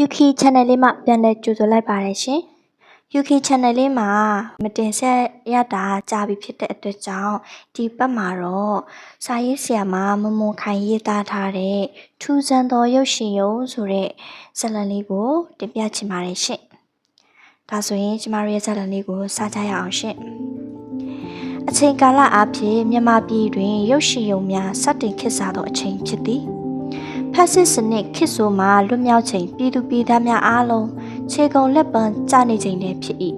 Yuki Channel လေးမှာပြန်လည်ကြိုဆိုလိုက်ပါတယ်ရှင်။ Yuki Channel လေးမှာမတင်ဆက်ရတာကြာပြီဖြစ်တဲ့အတွက်ကြောင့်ဒီပတ်မှာတော့စာရေးဆရာမမမွန်ခိုင်ရေးသားထားတဲ့ထူးဆန်းသောရုပ်ရှင်ရုံဆိုတဲ့ဇာတ်လမ်းလေးကိုတင်ပြချင်ပါတယ်ရှင်။ဒါဆိုရင်ကျမတို့ရဲ့ဇာတ်လမ်းလေးကိုစကြရအောင်ရှင်။အချိန်ကာလအဖြစ်မြန်မာပြည်တွင်ရုပ်ရှင်ရုံများစတင်ခေတ်စားသောအချိန်ဖြစ်သည်။ ဖက်စစ်စနစ်ခေတ်ဆိုမှလွတ်မြောက်ချိန်ပြည်သူပြည်သားများအားလုံးခြေကုန်လက်ပံကျနေချိန်တည်းဖြစ်၏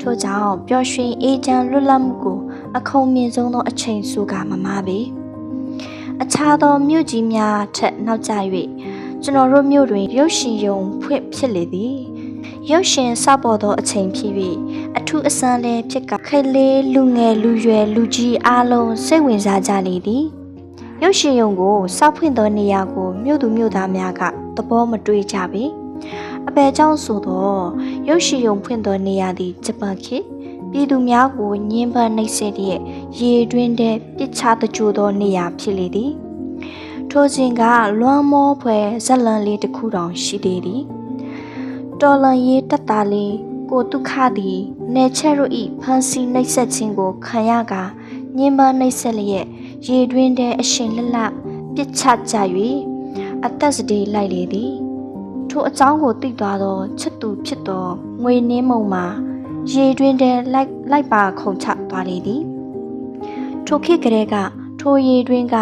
ထို့ကြောင့်ပျော်ရွှင်အေးချမ်းလွတ်လပ်မှုကို အခုံမြင့်ဆုံးသောအချိန်ဆိုကမမာပေအခြားသောမြို့ကြီးများထက်နောက်ကျ၍ကျွန်တော်တို့မြို့တွင်ရုပ်ရှင်ရုံဖွင့်ဖြစ်လေသည်ရုပ်ရှင်စပေါ်သောအချိန်ဖြစ်၍အထူးအစမ်းလည်းဖြစ်ကခဲလေးလူငယ်လူရွယ်လူကြီးအားလုံးစိတ်ဝင်စားကြလေသည် ရုပ်ရှင်ရုံကိုစောက်ဖွင့်သောနေရာကိုမြို့သူမြို့သားများကသဘောမတွေ့ကြပေအပေကြောင့်ဆိုသောရုပ်ရှင်ရုံဖွင့်သောနေရာသည်ဂျပန်ခေတ်ပြည်သူများကိုညှင်းပန်းနှိပ်စက်တဲ့ရေတွင်းတဲ့ပစ်ချတကြိုသောနေရာဖြစ်လေသည်ထိုစဉ်ကလွမ်းမောဖွယ်ဇက်လန်လေးတစ်ခုတောင်ရှိသေးသည်တော်လန်ရေးတက်တာလေးကိုဒုက္ခသည်နေချက်တို့ဤဖန်စီနှိပ်စက်ခြင်းကိုခံရကာညှင်းပန်းနှိပ်စက်လျက် ရေတွင်းတဲ့အရှင်လလပစ်ချကြ၍အသက်စတေးလိုက်လေသည်ထိုအကြောင်းကိုသိသွားသောချစ်သူဖြစ်သောငွေနှင်းမုံမှာရေတွင်းတဲ့လိုက်လိုက်ပါခုန်ချသွားလေသည်ထိုခေတ်ကလေးကထိုရေတွင်းက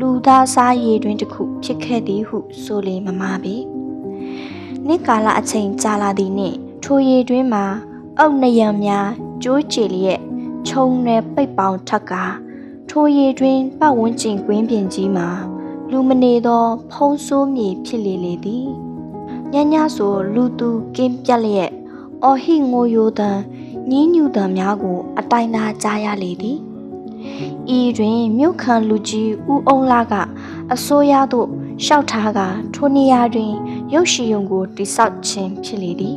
လူသားစားရေတွင်းတစ်ခုဖြစ်ခဲ့သည်ဟုဆိုလေမမာပေနေ့ကာလအချိန်ကြာလာသည်နှင့်ထိုရေတွင်းမှာအုတ်နယံများကျိုးကျလျက်ခြုံနယ်ပိတ်ပေါင်ထက်ကား ထိုရေတွင်ပတ်ဝန်းကျင်ကွင်းပြင်ကြီးမှာ လူမနေသော ဖုံးဆိုးမြေဖြစ်လေလေသည်ညညဆိုလူသူကင်းပြက်လျက်အော်ဟိငိုယိုတံညင်းညူတံများကို အတိုင်းသားကြားရလေသည်ဤတွင်မြို့ခံလူကြီးဦးအောင်လာကအစိုးရသို့လျှောက်ထားကထိုနေရာတွင်ရုပ်ရှင်ရုံကိုတိဆောက်ခြင်းဖြစ်လေသည်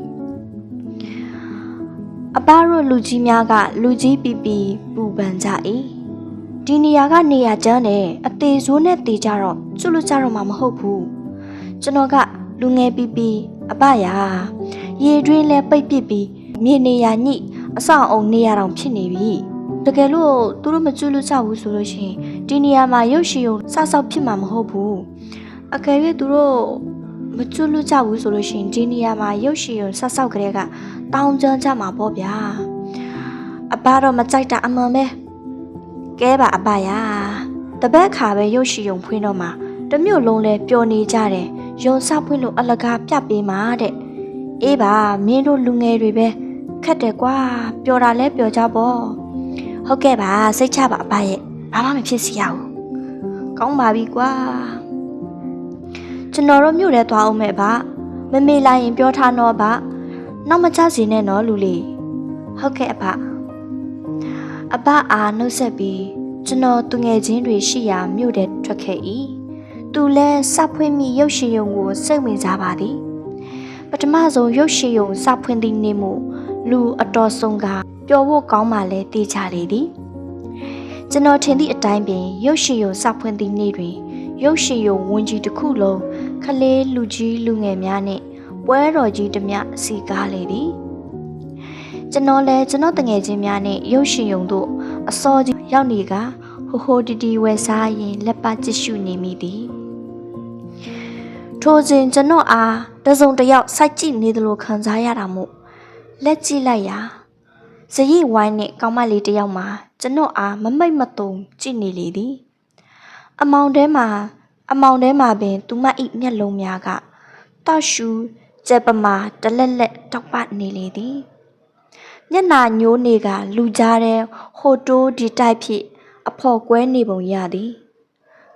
အပတို့လူကြီးများကလူကြီးပီပီပူပန်ကြ၏ ဒီနေရာကနေရာကျန်းတယ်အသေးဆိုးနဲ့တေးကြတော့ကျွတ်လို့ကြတော့မှမဟုတ်ဘူးကျွန်တော်ကလူငယ်ပီပီအပရာရေတွင်းလဲပိတ်ပစ်ပြီးမြေနေရာညိအဆောင်အောင်နေရာတောင်ဖြစ်နေပြီတကယ်လို့သူတို့မကျွတ်လို့ကြဘူးဆိုလို့ရှိရင်ဒီနေရာမှာရုပ်ရှင်ရုံစဆောက်ဖြစ်မှာမဟုတ်ဘူးအကယ်၍သူတို့မကျွတ်လို့ကြဘူးဆိုလို့ရှိရင်ဒီနေရာမှာရုပ်ရှင်ရုံစဆောက်ကလေးကတောင်းကြမ်းကြမှာပေါ့ဗျာအပတော့မကြိုက်တာအမှန်ပဲ ကဲပါအပရာတပတ်ခါပဲရုပ်ရှင်ရုံဖွင့်တော့မှာတမျိုးလုံးလဲပျော်နေကြတယ်ရုံစဖွင့်လို့အလကားပြပေးမှာတဲ့အေးပါမင်းတို့လူငယ်တွေပဲခက်တယ်ကွာပျော်တာလဲပျော်ကြပေါ့ဟုတ်ကဲ့ပါစိတ်ချပါအပရဲ့ဘာမှမဖြစ်စီရဘူးကောင်းပါပြီကွာကျွန်တော်တို့မြို့ထဲသွားအောင်မဲ့ဗျမမေလာရင်ပြောထားတော့ဗျနောက်မချစီနဲ့နော်လူလေးဟုတ်ကဲ့အဖ အဖအားနှုတ်ဆက်ပြီးကျွန်တော်သူငယ်ချင်းတွေရှိရာမြို့ထဲထွက်ခဲ့၏သူလဲစဖွင့်မိရုပ်ရှင်ရုံကိုစိတ်ဝင်စားပါသည်ပထမဆုံးရုပ်ရှင်ရုံစဖွင့်သည့်နေ့မှလူအတော်ဆုံးကပျော်ဖို့ကောင်းမှလဲတေးချလေသည်ကျွန်တော်ထင်သည့်အတိုင်းပင်ရုပ်ရှင်ရုံစဖွင့်သည့်နေ့တွင်ရုပ်ရှင်ရုံဝန်ကြီးတစ်ခုလုံးခလေးလူကြီးလူငယ်များနှင့်ပွဲတော်ကြီးတစ်မျှစီကားလေသည် ကျွန်တော်လည်းကျွန်တော်တငယ်ချင်းများနဲ့ရုပ်ရှင်ရုံတို့အစောကြီးရောက်နေကဟိုဟိုတီတီဝယ်စားရင်လက်ပါကြည့်ရှုနေမိသည်ထိုစဉ်ကျွန်တော်အားတစုံတစ်ယောက်စိုက်ကြည့်နေသလိုခံစားရတာမို့လက်ကြည့်လိုက်ရာဇရိဝိုင်းနဲ့ကောင်မလေးတစ်ယောက်မှာကျွန်တော်အားမမိတ်မတုံကြည့်နေလေသည်အမောင်ထဲမှာအမောင်ထဲမှာပင် သူမ၏မျက်လုံးများကတောက်ရှူကျက်ပမာတလက်လက်တောက်ပနေလေသည် မျက်နာညိုးနေကလူကြားတဲ့ဟိုတိုးဒီတိုက်ဖြစ်အဖော်ကွဲနေပုံရသည်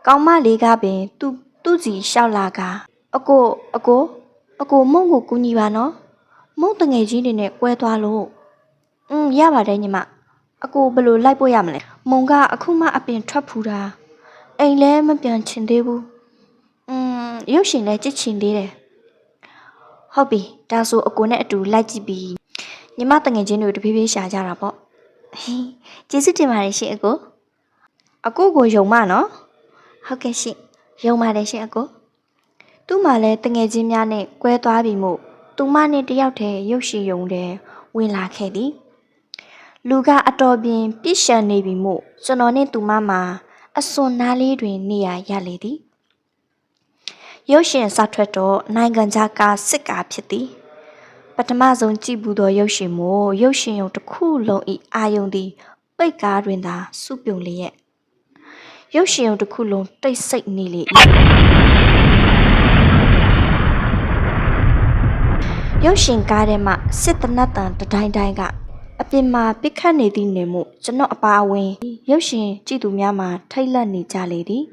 ကောင်းမလေးကပင် သူ့သူ့စီလျှောက်လာကအကိုအကိုအကိုမုံကိုကူညီပါနော်မုံတငယ်ချင်းတွေနဲ့ကွဲသွားလို့อืมရပါတယ်ညီမအကိုဘယ်လိုလိုက်ပို့ရမလဲမုံကအခုမှအပင်ထွက်ဖူးတာအိမ်လည်းမပြန်ချင်သေးဘူးอืมရုပ်ရှင်လည်းကြည့်ချင်သေးတယ်ဟုတ်ပြီဒါဆိုအကိုနဲ့အတူလိုက်ကြည့်ပြီး ညီမတငယ်ချင်းတွေတဖြည်းဖြည်းရှာကြတာပေါ့ဟင်းကျေးဇူးတင်ပါတယ်ရှင်အကိုအကိုကိုယုံမနော်ဟုတ်ကဲ့ရှင်ယုံပါတယ်ရှင်အကိုသူ့မှာလည်းတငယ်ချင်းများနဲ့ကွဲသွားပြီမို့သူမနဲ့တယောက်တည်းရုပ်ရှင်ရုံထဲဝင်လာခဲ့သည်လူကအတော်ပြင်းပြစ်ရှံနေပြီမို့ကျွန်တော်နဲ့သူမမှာအစွန်နားလေးတွင်နေရရလေသည်ရုပ်ရှင်စထွက်တော့နိုင်ငံခြားကားစစ်ကားဖြစ်သည် ပထမဆုံးကြည့်ဘူးသောရုပ်ရှင်မို့ရုပ်ရှင်ရုံတစ်ခုလုံးဤအာယုံသည်ပိတ်ကားတွင်သာစုပြုံလျက်ရုပ်ရှင်ရုံတစ်ခုလုံးတိတ်ဆိတ်နေလေ၏ရုပ်ရှင်ကားထဲမှစစ်တနတ်တန်တတိုင်းတိုင်းကအပြင်မှာပစ်ခတ်နေသည့်နေမှုကျွန်တော်အပါအဝင်ရုပ်ရှင်ကြည့်သူများမှာထိတ်လန့်နေကြလေသည်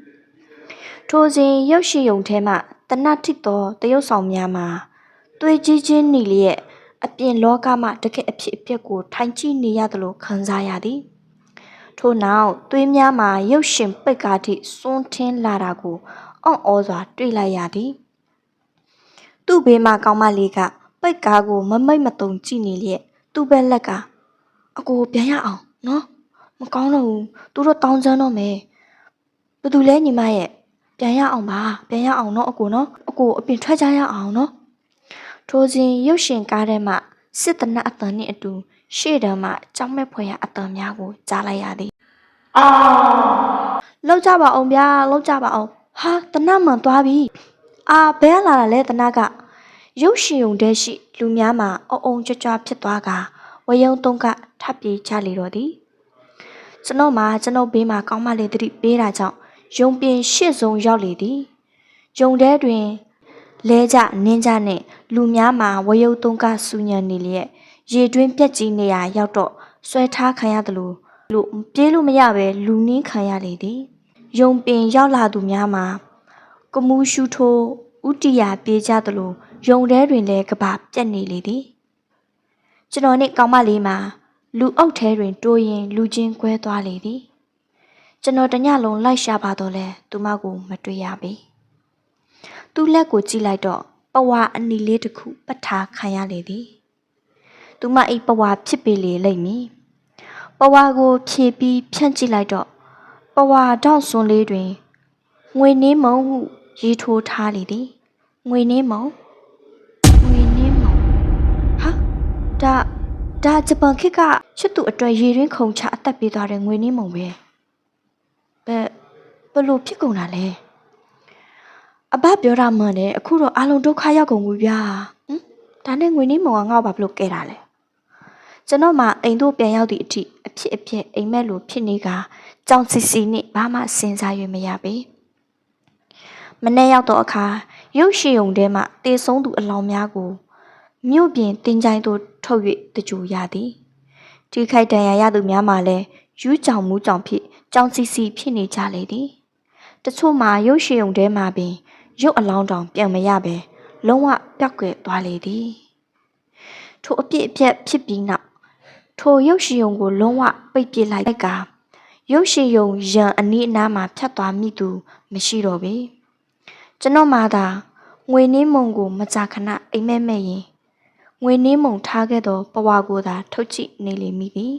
ထိုစဉ်ရုပ်ရှင်ရုံထဲမှတနတ်ထိသောတရုတ်ဆောင်များမှာ သွေးကြီးချင်းနေလျက်အပြင်လောကမှတကယ့်အဖြစ်အပျက်ကိုထိုင်ကြည့်နေရသလိုခံစားရသည်ထို့နောက်သွေးများမှာရုပ်ရှင်ပိတ်ကားထိစွန်းထင်းလာတာကိုအံ့ဩစွာတွေ့လိုက်ရသည်သူ့ဘေးမှာကောင်းမလေးကပိတ်ကားကိုမမိတ်မတုံကြည့်နေလျက်သူ့ဘက်လက်ကအကိုပြန်ရအောင်နော်မကောင်းတော့ဘူးသူတို့တောင်းစမ်းတော့မယ်ဘယ်သူလဲညီမရဲ့ပြန်ရအောင်ပါပြန်ရအောင်နော်အကိုနော်အကိုအပြင်ထွက်ကြရအောင်နော် ထိုစဉ်ရုပ်ရှင်ကားထဲမှစစ်တနတ်အတန်နှင့်အတူ ရှေ့တန်းမှကြောက်မဲ့ဖွယ်ရအတန်များကိုကြားလိုက်ရသည်အာလောက်ကြပါအောင်ဗျာလောက်ကြပါအောင်ဟာတနတ်မှန်သွားပြီအာဘဲလာတာလဲတနတ်ကရုပ်ရှင်ုံတဲရှိလူများမှာအုံအုံကြွကြွဖြစ်သွားကဝယုံတုံးကထပ်ပြေးချလေတော့သည်ကျွန်တော်မှကျွန်ုပ်ဘေးမှာကောင်းမလေးတတိပေးတာကြောင့်ယုံပြင်ရှစ်ဆုံးရောက်လေသည်ယုံတဲတွင် လဲကြနင်းကြနဲ့လူများမှာဝယုတ်တုံးကဆူညံနေလျက်ရေတွင်းပြက်ကြီးနေရရောက်တော့ဆွဲထားခံရတယ်လို့လို့ပြေးလို့မရပဲလူနင်းခံရလေသည်ယုံပင်ရောက်လာသူများမှာကမူးရှူထိုးဥတီယာပြေးကြသလိုယုံထဲတွင်လည်းကဘာပြက်နေလေသည်ကျွန်တော်နဲ့ကောင်းမလေးမှာလူအုပ်ထဲတွင်တိုးရင်လူချင်းကွဲသွားလေသည်ကျွန်တော်တညလုံးလိုက်ရှာပါတော့လဲသူမကိုမတွေ့ရပေ။ သူ့လက်ကိုကြည့်လိုက်တော့ပဝါအနီလေးတစ်ခုပတ်ထားခံရလေသည်။သူမအိပ်ပဝါဖြစ်ပေလေလိမ့်မည်။ပဝါကိုဖြည့်ပြီးဖြန့်ကြည့်လိုက်တော့ပဝါတောက်စွန်းလေးတွင်ငွေနှင်းမုံဟုရေးထိုးထားလေသည်။ငွေနှင်းမုံငွေနှင်းမုံဟာဒါဒါဂျပန်ခေတ်ကချစ်သူအတွက်ရေရင်းခုံချအသက်ပေးသွားတဲ့ငွေနှင်းမုံပဲ။ဘယ်ဘယ်လိုဖြစ်ကုန်တာလဲ။ အဘပြောတာမှန်တယ်အခုတော့အလုံးဒုက္ခရောက်ကုန်ပြီဗျာဟမ်ဒါနဲ့ငွေနှင်းမောင်ကငါ့ကိုဘာဖြစ်လို့ကဲတာလဲကျွန်တော်မှအိမ်တို့ပြန်ရောက်သည့်အထိအဖြစ်အပျက်အိမ်မက်လိုဖြစ်နေကကြောင်စီစီနဲ့ဘာမှစဉ်းစားရမရပေမနေ့ရောက်တော့အခါရုပ်ရှင်ုံထဲမှတေဆုံးသူအလောင်းများကိုမြို့ပြင်တင်ကြိုင်းသို့ထုတ်၍တကြူရသည်ထိခိုက်ဒဏ်ရာရသူများမှလည်းယူးကြောင်မူးကြောင်ဖြစ်ကြောင်စီစီဖြစ်နေကြလေသည်တချို့မှာရုပ်ရှင်ုံထဲမှာပင် ရုပ်အလောင်းတောင်ပြန်မရပဲလုံးဝပျောက်ကွယ်သွားလေသည်ထိုအပြစ်အပြက်ဖြစ်ပြီးနောက်ထိုရုပ်ရှင်ရုံကိုလုံးဝပိတ်ပစ်လိုက်ကရုပ်ရှင်ရုံရန်အနီးအနားမှာဖြတ်သွားမိသူ မရှိတော့ပေကျွန်တော်မှသာငွေနှင်းမုံကိုမကြာခဏအိမ်မက်မဲ့ရင်ငွေနှင်းမုံထားခဲ့သောပဝါကိုသာထုတ်ကြည့်နေလေမိသည်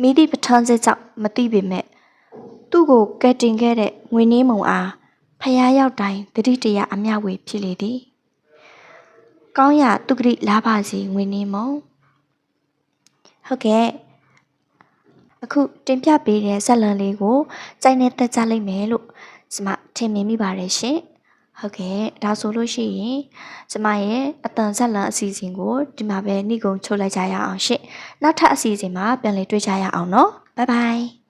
မိသည့်ပဋ္ဌာန်းစစ်ကြောင့်မသိပေမဲ့သူ့ကိုကဲတင်ခဲ့တဲ့ငွေနှင်းမုံအား ဖျားရောက်တိုင်းတတိတရအမျှဝေဖြစ်လေသည်ကောင်းရသူကတိလားပါစီငွေနှင်းမုံဟုတ်ကဲ့အခုတင်ပြပေးတဲ့ဇက်လန်လေးကိုစိုက်နေတက်ကြလိမ့်မယ်လို့ကျမထင်မြင်မိပါတယ်ရှင်ဟုတ်ကဲ့ဒါဆိုလို့ရှိရင်ကျမရဲ့အတန်ဆက်လန်အစီအစဉ်ကိုဒီမှာပဲနှိကုံချုပ်လိုက်ကြရအောင်ရှင့်နောက်ထပ်အစီအစဉ်မှာပြန်လည်တွေ့ကြရအောင်နော်ဘိုင်ဘိုင်